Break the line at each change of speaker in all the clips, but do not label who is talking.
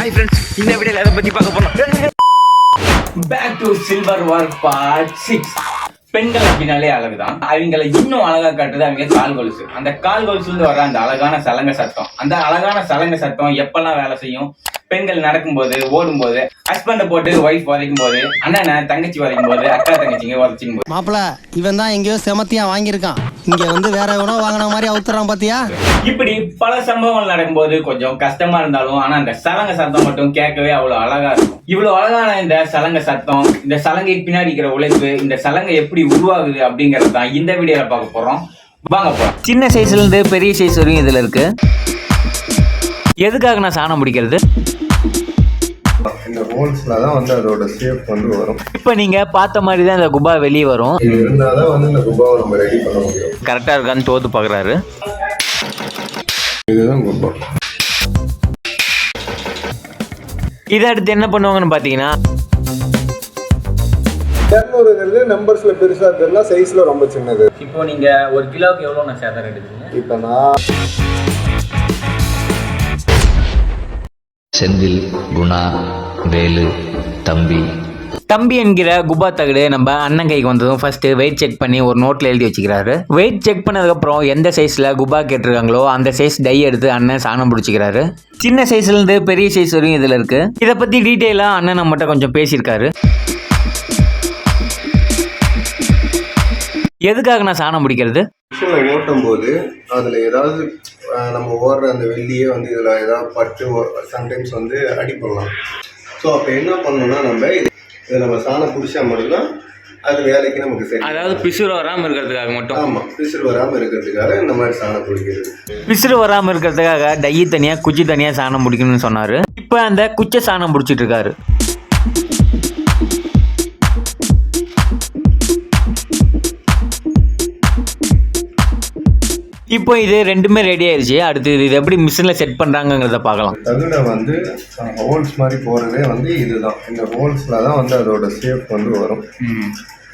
Hi friends இந்த வீடியோல எதை பத்தி பார்க்க போறோம். Back to silver war part six பெண்கள் அப்படின்னாலே அழகுதான். அவங்களை இன்னும் அழகா காட்டுறது அவங்க கால் கொலுசு. அந்த கால் கொலுசுல இருந்து வர அந்த அழகான சலங்க சத்தம். அந்த அழகான சலங்க சத்தம் எப்பெல்லாம் வேலை செய்யும்? பெண்கள் நடக்கும்போது ஓடும்போது ஹஸ்பண்டை போட்டு ஒய்ஃப் வதைக்கும் போது அண்ணனை தங்கச்சி வதைக்கும் போது அக்கா தங்கச்சிங்க வதைக்கும் போது
மாப்பிள இவன் தான் எங்கேயோ செமத்தியா வாங்கியிருக்கான். இங்க வந்து வேற எவனோ வாங்கின மாதிரி அவுத்துறான் பாத்தியா?
இப்படி பல சம்பவங்கள் நடக்கும்போது கொஞ்சம் கஷ்டமா இருந்தாலும் ஆனா அந்த சலங்க சத்தம் மட்டும் கேட்கவே அவ்வளவு அழகா இருக்கும். இவ்வளவு அழகான இந்த சலங்க சத்தம் இந்த சலங்கை பின்னாடி இருக்கிற உழைப்பு இந்த சலங்கை எப்படி உருவாகுது அப்படிங்கறது தான் இந்த வீடியோல பார்க்க போறோம். வாங்க போறோம்
சின்ன சைஸ்ல இருந்து பெரிய சைஸ் வரையும் இதுல இருக்கு. எதுக்காக நான் சாணம் பிடிக்கிறது?
இந்த ஹோல்ஸ்ல தான் வந்து அதோட ஷேப் வந்து வரும்.
இப்போ நீங்க பார்த்த மாதிரி தான் இந்த குபா வெளியே வரும்.
இது இருந்தால் தான் வந்து இந்த குபாவை நம்ம ரெடி பண்ண முடியும்.
கரெக்டா இருக்கான்னு தோத்து பார்க்கறாரு
இதுதான் குபா.
இதை அடுத்து என்ன பண்ணுவாங்கன்னு பார்த்தீங்கன்னா
இரநூறுங்கிறது நம்பர்ஸ்ல பெருசா தெரியல சைஸ்ல ரொம்ப சின்னது.
இப்போ நீங்க ஒரு கிலோவுக்கு எவ்வளவு நான் சேதம் எடுக்குறீங்க
இப்போ நான்
செந்தில் குணா வேலு தம்பி.
தம்பி என்கிற குபா தகடு நம்ம அண்ணன் கைக்கு வந்ததும் ஃபர்ஸ்ட் வெயிட் செக் பண்ணி ஒரு நோட்ல எழுதி வச்சுக்கிறாரு. வெயிட் செக் பண்ணதுக்கப்புறம் எந்த சைஸ்ல குபா கேட்டிருக்காங்களோ அந்த சைஸ் டை எடுத்து அண்ணன் சாணம் பிடிச்சிக்கிறாரு. சின்ன சைஸ்ல இருந்து பெரிய சைஸ் வரையும் இதுல இருக்கு. இதை பத்தி டீட்டெயிலா அண்ணன் நம்மகிட்ட கொஞ்சம் பேசியிருக்காரு. எதுக்காக நான் சாணம் பிடிக்கிறது?
மிஷினில் ஓட்டும் போது அதில் ஏதாவது நம்ம ஓடுற அந்த வெள்ளியே வந்து இதில் ஏதாவது பட்டு சம்டைம்ஸ் வந்து அடிப்படலாம் ஸோ அப்போ என்ன பண்ணணும்னா நம்ம இது- நம்ம சாணம் பிடிச்சா மட்டும்தான் அது வேலைக்கு நமக்கு சரி.
அதாவது பிசுறு வராமல் இருக்கிறதுக்காக மட்டும்.
ஆமாம் பிசிறு வராமல் இருக்கிறதுக்காக இந்த மாதிரி சாணம் பிடிக்கிறது
பிசுறு வராமல் இருக்கிறதுக்காக டை தனியாக குச்சி தனியாக சாணம் பிடிக்கணும்னு சொன்னார். இப்போ அந்த குச்சை சாணம் பிடிச்சிட்டு இருக்காரு. இப்போ இது ரெண்டுமே ரெடி ஆயிருச்சு. அடுத்து இது எப்படி மிஷினில் செட் பண்ணுறாங்கங்கிறத பார்க்கலாம்.
தகுட வந்து ஹோல்ஸ் மாதிரி போகிறதே வந்து இதுதான். இந்த ஹோல்ஸில் தான் வந்து அதோட ஷேப் வந்து வரும்.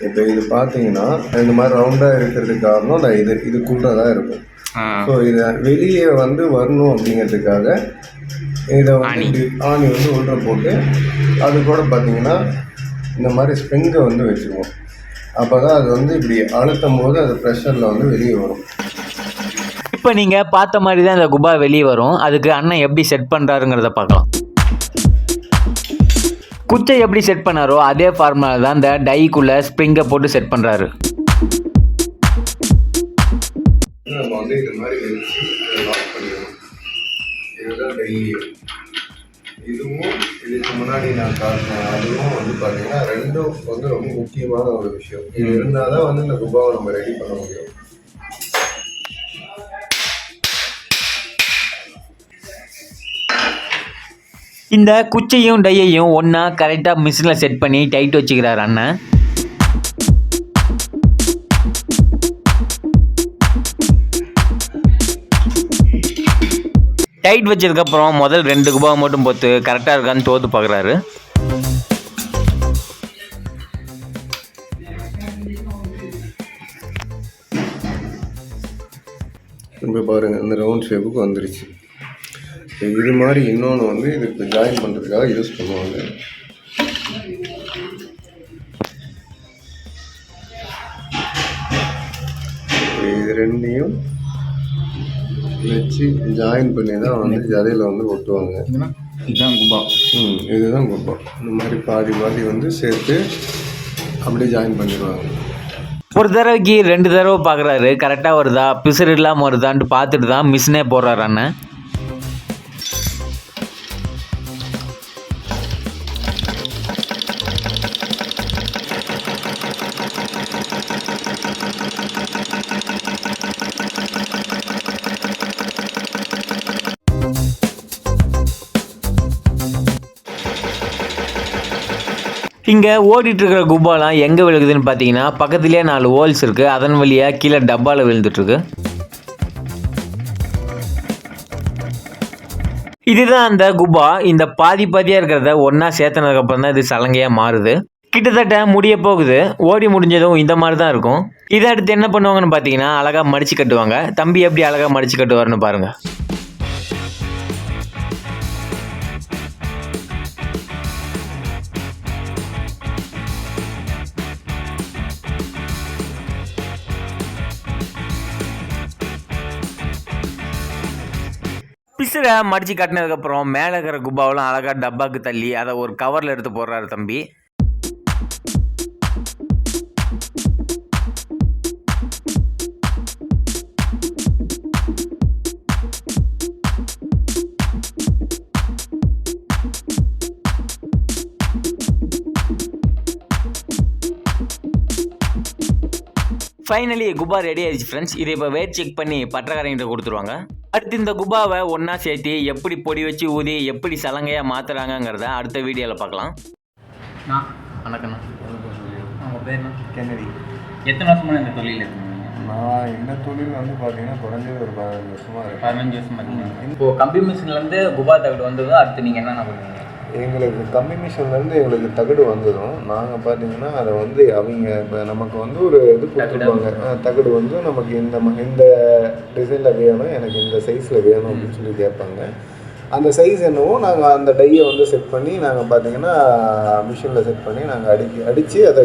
இப்போ இது பார்த்தீங்கன்னா இந்த மாதிரி ரவுண்டாக இருக்கிறதுக்கு காரணம் நான் இது இதுக்குள்ளே தான் இருக்கும். ஸோ இதை வெளியே வந்து வரணும் அப்படிங்கிறதுக்காக இதை வந்து ஆணி. வந்து உள்ள போட்டு அது கூட பார்த்தீங்கன்னா இந்த மாதிரி ஸ்ப்ரிங்கை வந்து வச்சுக்குவோம். அப்போ தான் அது வந்து இப்படி அழுத்தும் போது அது ப்ரெஷரில் வந்து வெளியே வரும்.
இப்போ நீங்கள் பார்த்த மாதிரி தான் இந்த குபா வெளியே வரும். அதுக்கு அண்ணன் எப்படி செட் பண்ணுறாருங்கிறத பார்க்கலாம். குச்சை எப்படி செட் பண்ணாரோ அதே ஃபார்முலா தான் இந்த டைக்குள்ளே ஸ்ப்ரிங்கை போட்டு செட் பண்ணுறாரு
நம்ம வந்து இது மாதிரி வச்சு லாக் பண்ணிடணும் இதுதான் டை இதுவும் இதுக்கு முன்னாடி நான் காட்டினேன் அதுவும் வந்து பார்த்தீங்கன்னா ரெண்டும் வந்து ரொம்ப முக்கியமான ஒரு விஷயம். இது இருந்தால் தான் வந்து இந்த குபாவை நம்ம ரெடி பண்ண முடியும்.
இந்த குச்சையும் டையையும் ஒன்றா கரெக்டாக மிஷினில் செட் பண்ணி டைட் வச்சுக்கிறார் அண்ணன் டைட் வச்சதுக்கப்புறம் முதல் ரெண்டு குபாவை மட்டும் போத்து கரெக்டாக இருக்கான்னு தோத்து பார்க்குறாரு
இப்போ பாருங்கள் இந்த ரவுண்ட் ஷேப்புக்கு வந்துருச்சு. இது மாதிரி இன்னொன்று வந்து இதுக்கு ஜாயின் பண்ணுறதுக்காக யூஸ் பண்ணுவாங்க. இது ரெண்டையும் வச்சு ஜாயின் பண்ணி தான் வந்து ஜதையில் வந்து ஒட்டுவாங்க.
இதுதான் குபா
ம் இதுதான் குப்பம் இந்த மாதிரி பாதி பாதி வந்து சேர்த்து அப்படியே ஜாயின் பண்ணிடுவாங்க.
ஒரு தடவைக்கு ரெண்டு தடவை பார்க்குறாரு கரெக்டாக வருதா? பிசுறு இல்லாமல் வருதான்ட்டு பார்த்துட்டு தான் மிஷினே போடுறாரு அண்ணன். இங்கே ஓடிட்டுருக்கிற குப்பாலாம் எங்கே விழுகுதுன்னு பார்த்தீங்கன்னா பக்கத்துலேயே நாலு ஹோல்ஸ் இருக்குது அதன் வழியாக கீழே டப்பாவில் விழுந்துட்டுருக்கு. இதுதான் அந்த குபா இந்த பாதி பாதியாக இருக்கிறத ஒன்றா சேர்த்தனதுக்கப்புறம் தான் இது சலங்கையாக மாறுது. கிட்டத்தட்ட முடிய போகுது. ஓடி முடிஞ்சதும் இந்த மாதிரி தான் இருக்கும். இதை அடுத்து என்ன பண்ணுவாங்கன்னு பார்த்தீங்கன்னா அழகாக மடித்து கட்டுவாங்க. தம்பி எப்படி அழகாக மடித்து கட்டுவார்னு பாருங்கள் விசிறை மடிச்சு கட்டினதுக்கப்புறம் மேலே இருக்கிற குப்பாவெல்லாம் அழகாக டப்பாக்கு தள்ளி அதை ஒரு கவரில் எடுத்து போடுறாரு தம்பி. ஃபைனலி குபா ரெடி ஆயிடுச்சு ஃப்ரெண்ட்ஸ் இதை இப்போ வெயிட் செக் பண்ணி பட்டக்காரங்கிட்ட கொடுத்துருவாங்க. அடுத்து இந்த குபாவை ஒன்றா சேர்த்து எப்படி பொடி வச்சு ஊதி எப்படி சலங்கையாக மாற்றுறாங்கங்கிறத அடுத்த வீடியோவில் பார்க்கலாம். வணக்கண்ணா உங்கள் பேர்
கென்னடி.
எத்தனை வருஷமா இந்த தொழில் இருக்கீங்க
நான் இந்த தொழில் வந்து பார்த்தீங்கன்னா குறைஞ்சது ஒரு பதினஞ்சு வருஷமா இருக்கு.
பதினஞ்சு வருஷமா இருக்கீங்க இப்போ கம்பி மிஷின்லேருந்து குபா தகடு வந்ததும் அடுத்து நீங்கள் என்னென்ன பண்ணுவீங்க?
எங்களுக்கு கம்மி மிஷின்லேருந்து எங்களுக்கு தகடு வந்ததும் நாங்கள் பார்த்தீங்கன்னா அதை வந்து அவங்க இப்போ நமக்கு வந்து ஒரு இது கொடுத்துருப்பாங்க. தகடு வந்து நமக்கு இந்த ம- இந்த டிசைனில் வேணும் எனக்கு இந்த சைஸில் வேணும் அப்படின்னு சொல்லி கேட்பாங்க. அந்த சைஸ் என்னவோ நாங்கள் அந்த டையை வந்து செட் பண்ணி நாங்கள் பார்த்தீங்கன்னா மிஷினில் செட் பண்ணி நாங்கள் அடிக்கி அடித்து அதை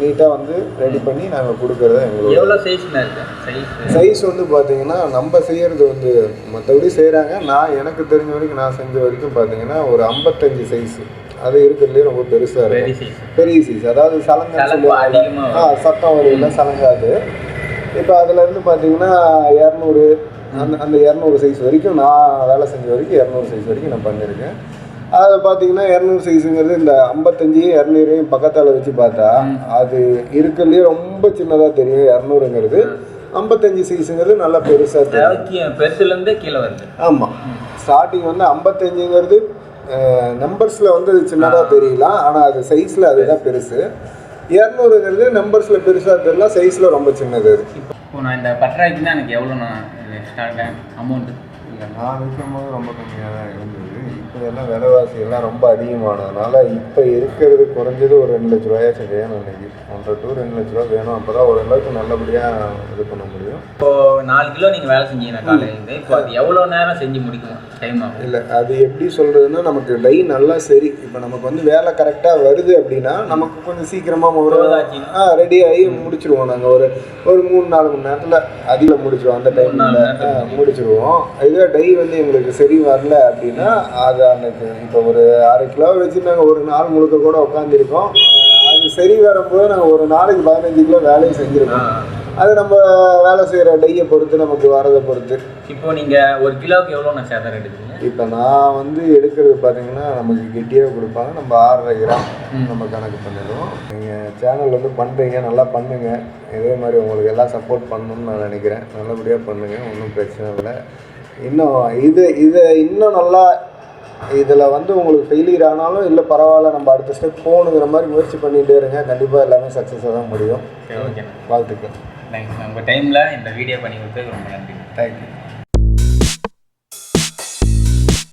நீட்டாக வந்து ரெடி பண்ணி நாங்கள் கொடுக்குறது எங்களோட
எவ்வளோ சைஸ்
சைஸ் வந்து பார்த்தீங்கன்னா நம்ம செய்யறது வந்து மற்றபடி செய்கிறாங்க நான் எனக்கு தெரிஞ்ச வரைக்கும் நான் செஞ்ச வரைக்கும் பார்த்தீங்கன்னா ஒரு ஐம்பத்தஞ்சு சைஸ் அது இருக்கிறதுலே ரொம்ப பெருசாக இருக்கும். பெரிய சைஸ் அதாவது சலங்கை ஆ சத்தம் வருதுல சலங்காது. இப்போ அதுல இருந்து பார்த்தீங்கன்னா இரநூறு அந்த அந்த இரநூறு சைஸ் வரைக்கும் நான் வேலை செஞ்ச வரைக்கும் இரநூறு சைஸ் வரைக்கும் நான் பண்ணியிருக்கேன். அது பார்த்தீங்கன்னா இரநூறு சைஸுங்கிறது இந்த ஐம்பத்தஞ்சு இரநூறையும் பக்கத்தால் வச்சு பார்த்தா அது இருக்கிறதுலே ரொம்ப சின்னதாக தெரியும் இரநூறுங்கிறது. ஐம்பத்தஞ்சு சைஸுங்கிறது நல்லா பெருசாக தெரியும்.
பெருசுலேருந்து கீழே வருது.
ஆமாம் ஸ்டார்டிங் வந்து ஐம்பத்தஞ்சுங்கிறது நம்பர்ஸில் வந்து அது சின்னதாக தெரியலாம் ஆனால் அது சைஸில் அதுதான் பெருசு. இரநூறுங்கிறது நம்பர்ஸில் பெருசாக தெரியல சைஸில் ரொம்ப சின்னது அது.
இப்போ நான் இந்த பட்டராய்க்கு தான் எனக்கு எவ்வளோ நான் ఎక్స్ట్రా అమౌంట్
இல்லை நான் விற்கும்போது ரொம்ப கம்மியாக தான் இருந்தது. இப்போ எல்லாம் விலைவாசி எல்லாம் ரொம்ப அதிகமானதுனால இப்போ இருக்கிறது குறைஞ்சது ஒரு ரெண்டு லட்ச ரூபாயாச்சும் வேணும் இன்னைக்கு ஒன்றரை டு ரெண்டு லட்ச ரூபா வேணும். அப்போ தான் ஓரளவுக்கு நல்லபடியாக இது பண்ண முடியும்.
இப்போ நாலு கிலோ நீங்கள் வேலை செஞ்சீங்க காலையிலேருந்து இப்போ அது எவ்வளோ நேரம் செஞ்சு முடிக்கணும் டைம் ஆகும்.
இல்லை அது எப்படி சொல்கிறதுன்னா நமக்கு டை நல்லா சரி. இப்போ நமக்கு வந்து வேலை கரெக்டாக வருது அப்படின்னா நமக்கு கொஞ்சம் சீக்கிரமாக ஒரு? ஆ ரெடி ஆகி முடிச்சிருவோம். நாங்கள் ஒரு ஒரு மூணு நாலு மணி நேரத்தில் அதில் முடிச்சிருவோம். அந்த டைமில் முடிச்சிருவோம். இதுவே டை வந்து எங்களுக்கு சரி வரல அப்படின்னா அது அன்னைக்கு இப்போ ஒரு அரை கிலோ வச்சு நாங்கள் ஒரு நாள் முழுக்க கூட உட்காந்துருக்கோம் அது சரி வரும்போது நாங்கள் ஒரு நாளைக்கு பதினஞ்சு கிலோ வேலையும் செஞ்சுருக்கோம். அது நம்ம வேலை செய்கிற டையை பொறுத்து நமக்கு வரதை பொறுத்து.
இப்போ நீங்கள் ஒரு கிலோவுக்கு எவ்வளோ நான் சேதம் எடுக்கிறீங்க
இப்போ நான் வந்து எடுக்கிறது பார்த்தீங்கன்னா நமக்கு கெட்டியாக கொடுப்பாங்க. நம்ம ஆறரை கிராம் நம்ம கணக்கு பண்ணிடுவோம். நீங்கள் சேனல் வந்து பண்ணுறீங்க நல்லா பண்ணுங்கள் இதே மாதிரி உங்களுக்கு எல்லாம் சப்போர்ட் பண்ணணும்னு நான் நினைக்கிறேன். நல்லபடியாக பண்ணுங்கள் ஒன்றும் பிரச்சனை இல்லை. இன்னும் இது இதை இன்னும் நல்லா இதில் வந்து உங்களுக்கு ஃபெயிலியர் ஆனாலும் இல்லை பரவாயில்ல நம்ம அடுத்த ஸ்டெப் போகணுங்கிற மாதிரி முயற்சி பண்ணிகிட்டே இருங்க. கண்டிப்பாக எல்லாமே சக்ஸஸாக தான் முடியும்.
ஓகேண்ணா
வாழ்த்துக்கள்.
தேங்க்ஸ் உங்கள் டைமில் இந்த வீடியோ பண்ணி கொடுத்ததுக்கு ரொம்ப நன்றி.
தேங்க்யூ